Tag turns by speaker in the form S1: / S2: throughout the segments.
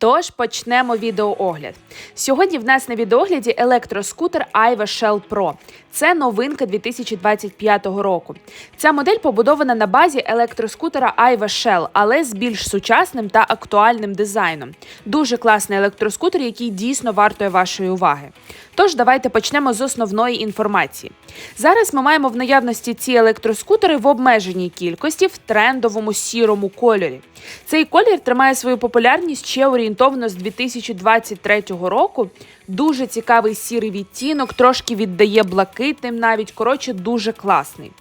S1: Тож почнемо відеоогляд. Сьогодні в нас на відеогляді електроскутер Aiva Shell Pro. Це новинка 2025 року. Ця модель побудована на базі електроскутера Aiva Shell, але з більш сучасним та актуальним дизайном. Дуже класний електроскутер, який дійсно вартує вашої уваги. Тож давайте почнемо з основної інформації. Зараз ми маємо в наявності ці електроскутери в обмеженій кількості в трендовому сірому кольорі. Цей колір тримає свою популярність ще орієнтовно з 2023 року. Дуже цікавий сірий відтінок, трошки віддає блакитним, навіть коротше, дуже класний.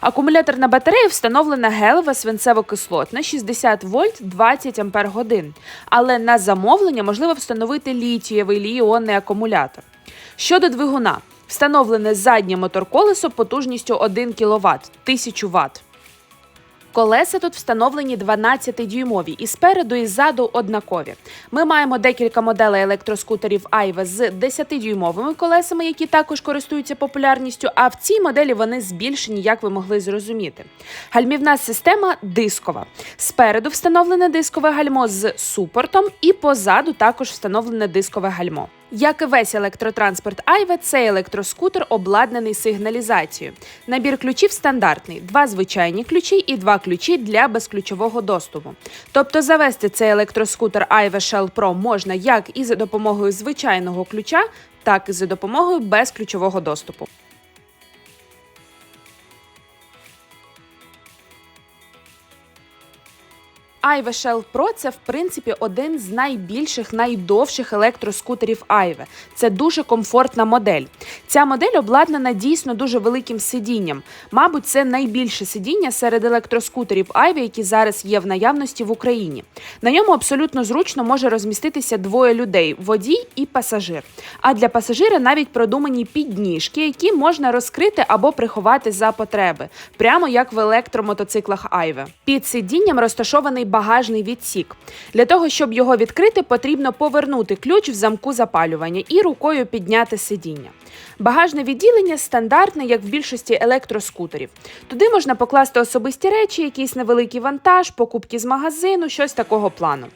S1: Акумуляторна батарея встановлена гелева свинцево-кислотна 60 вольт 20 ампер годин. Але на замовлення можливо встановити літієвий лій-іонний акумулятор. Щодо двигуна, встановлене заднє моторколесо потужністю 1 кВт 1000 Вт. Колеса тут встановлені 12-дюймові і спереду і ззаду однакові. Ми маємо декілька моделей електроскутерів Айва з 10-дюймовими колесами, які також користуються популярністю. А в цій моделі вони збільшені, як ви могли зрозуміти. Гальмівна система дискова. Спереду встановлене дискове гальмо з супортом, і позаду також встановлене дискове гальмо. Як і весь електротранспорт Айве, цей електроскутер обладнаний сигналізацією. Набір ключів стандартний: два звичайні ключі і два ключі для безключового доступу. Тобто завести цей електроскутер Айве Shell Pro можна як і за допомогою звичайного ключа, так і за допомогою безключового доступу. Aive Shell Pro – це в принципі один з найбільших, найдовших електроскутерів Aive. Це дуже комфортна модель. Ця модель обладнана дійсно дуже великим сидінням. Мабуть, це найбільше сидіння серед електроскутерів Aive, які зараз є в наявності в Україні. На ньому абсолютно зручно може розміститися двоє людей водій і пасажир. А для пасажира навіть продумані підніжки, які можна розкрити або приховати за потреби, прямо як в електромотоциклах Aive. Під сидінням розташований багажний відсік. Для того, щоб його відкрити, потрібно повернути ключ в замку запалювання і рукою підняти сидіння. Багажне відділення стандартне, як в більшості електроскутерів. Туди можна покласти особисті речі, якийсь невеликий вантаж, покупки з магазину, щось такого плану.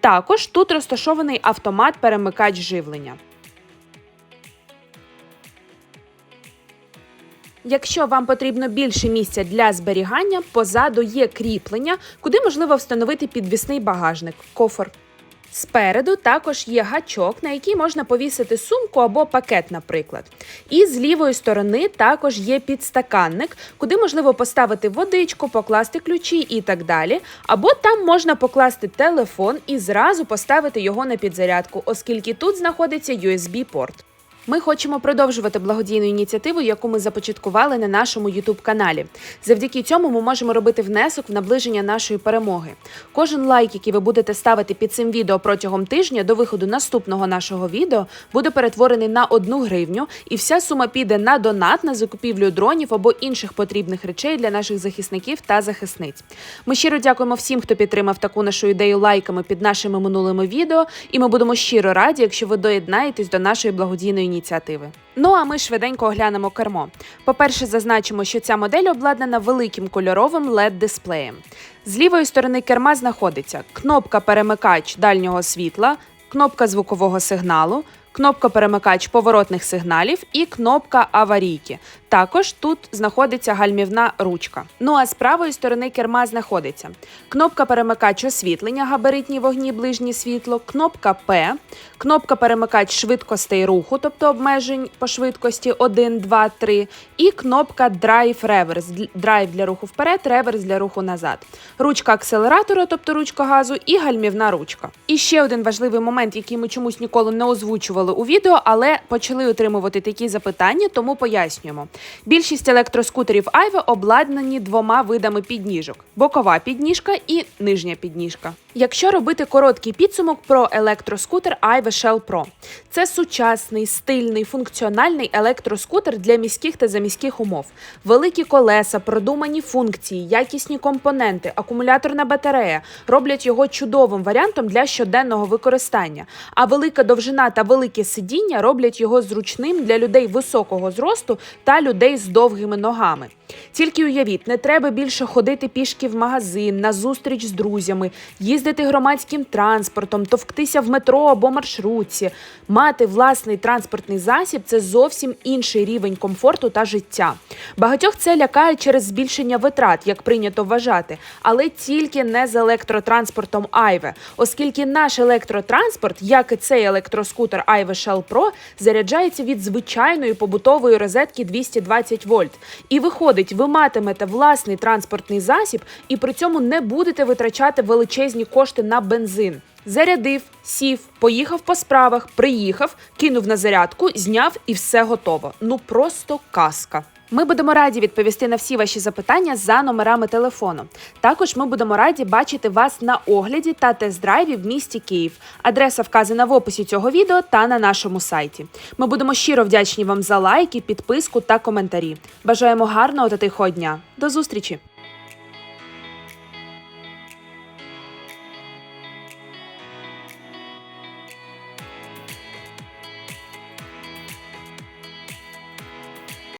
S1: Також тут розташований автомат-перемикач живлення. Якщо вам потрібно більше місця для зберігання, позаду є кріплення, куди можливо встановити підвісний багажник, кофр. Спереду також є гачок, на який можна повісити сумку або пакет, наприклад. І з лівої сторони також є підстаканник, куди можливо поставити водичку, покласти ключі і так далі. Або там можна покласти телефон і зразу поставити його на підзарядку, оскільки тут знаходиться USB-порт. Ми хочемо продовжувати благодійну ініціативу, яку ми започаткували на нашому youtube каналі. Завдяки цьому ми можемо робити внесок в наближення нашої перемоги. Кожен лайк, який ви будете ставити під цим відео протягом тижня до виходу наступного нашого відео, буде перетворений на одну гривню, і вся сума піде на донат на закупівлю дронів або інших потрібних речей для наших захисників та захисниць. Ми щиро дякуємо всім, хто підтримав таку нашу ідею лайками під нашими минулими відео, і ми будемо щиро раді, якщо ви доєднаєтесь до нашої благодійної ініціативи. Ну а ми швиденько оглянемо кермо. По-перше, зазначимо, що ця модель обладнана великим кольоровим led дисплеєм З лівої сторони керма знаходиться кнопка перемикач дальнього світла, кнопка звукового сигналу, кнопка перемикач поворотних сигналів і кнопка аварійки. Також тут знаходиться гальмівна ручка. Ну а з правої сторони керма знаходиться кнопка перемикач освітлення, габаритні вогні, ближнє світло, кнопка П, кнопка перемикач швидкостей руху, тобто обмежень по швидкості 1, 2, 3, і кнопка Drive Reverse, драйв для руху вперед, реверс для руху назад, ручка акселератора, тобто ручка газу, і гальмівна ручка. І ще один важливий момент, який ми чомусь ніколи не озвучували у відео, але почали отримувати такі запитання, тому пояснюємо. Більшість електроскутерів Айве обладнані двома видами підніжок: бокова підніжка і нижня підніжка. Якщо робити короткий підсумок про електроскутер Aive Shell Pro, це сучасний, стильний, функціональний електроскутер для міських та заміських умов. Великі колеса, продумані функції, якісні компоненти, акумуляторна батарея роблять його чудовим варіантом для щоденного використання. А велика довжина та велике сидіння роблять його зручним для людей високого зросту та людей з довгими ногами. Тільки уявіть, не треба більше ходити пішки в магазин, на зустріч з друзями, їздити громадським транспортом, товктися в метро або маршрутці. Мати власний транспортний засіб це зовсім інший рівень комфорту та життя. Багатьох це лякає через збільшення витрат, як прийнято вважати, але тільки не з електротранспортом Айве, оскільки наш електротранспорт, як і цей електроскутер Айве Shell Pro, заряджається від звичайної побутової розетки 220 вольт. І виходить, ви матимете власний транспортний засіб і при цьому не будете витрачати величезні кошти на бензин. Зарядив, сів, поїхав по справах, приїхав, кинув на зарядку, зняв і все готово. Ну просто казка. Ми будемо раді відповісти на всі ваші запитання за номерами телефону. Також ми будемо раді бачити вас на огляді та тест-драйві в місті Київ. Адреса вказана в описі цього відео та на нашому сайті. Ми будемо щиро вдячні вам за лайки, підписку та коментарі. Бажаємо гарного та тихого дня. До зустрічі!